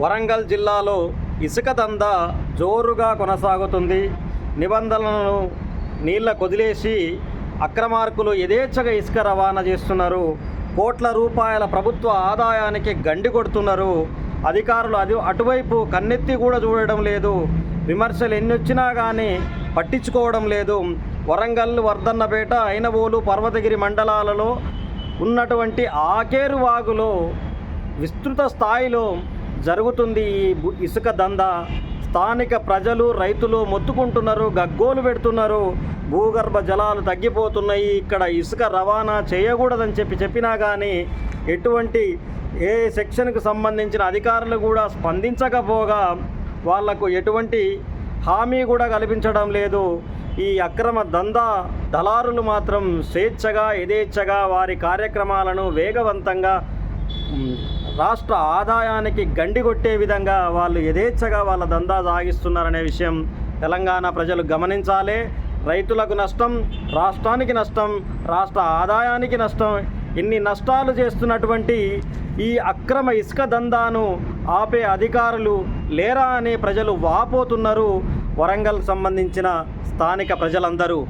వరంగల్ జిల్లాలో ఇసుక దంద జోరుగా కొనసాగుతుంది. నిబంధనలను నీళ్ళ కొదిలేసి అక్రమార్కులు యథేచ్ఛగా ఇసుక రవాణా చేస్తున్నారు. కోట్ల రూపాయల ప్రభుత్వ ఆదాయానికి గండి కొడుతున్నారు. అధికారులు అది అటువైపు కన్నెత్తి కూడా చూడడం లేదు. విమర్శలు ఎన్ని వచ్చినా కానీ పట్టించుకోవడం లేదు. వరంగల్ వర్ధన్నపేట అయినవోలు పర్వతగిరి మండలాలలో ఉన్నటువంటి ఆకేరు వాగులో విస్తృత స్థాయిలో జరుగుతుంది ఈ బు- ఇసుక దంద. స్థానిక ప్రజలు రైతులు మొత్తుకుంటున్నారు గగ్గోలు పెడుతున్నారు. భూగర్భ జలాలు తగ్గిపోతున్నాయి. ఇక్కడ ఇసుక రవాణా చేయకూడదని చెప్పి చెప్పినా కానీ ఎటువంటి ఏ సెక్షన్కు సంబంధించిన అధికారులు కూడా స్పందించకపోగా వాళ్ళకు ఎటువంటి హామీ కూడా కల్పించడం లేదు. ఈ అక్రమ దందా దళారులు మాత్రం స్వేచ్ఛగా యథేచ్ఛగా వారి కార్యక్రమాలను వేగవంతంగా రాష్ట్ర ఆదాయానికి గండి కొట్టే విధంగా వాళ్ళు యథేచ్ఛగా వాళ్ళ దందా సాగిస్తున్నారనే విషయం తెలంగాణ ప్రజలు గమనించాలి. రైతులకు నష్టం రాష్ట్రానికి నష్టం రాష్ట్ర ఆదాయానికి నష్టం ఇన్ని నష్టాలు చేస్తున్నటువంటి ఈ అక్రమ ఇసుక దందాను ఆపే అధికారులు లేరా అనే ప్రజలు వాపోతున్నారు. వరంగల్ సంబంధించిన స్థానిక ప్రజలందరూ.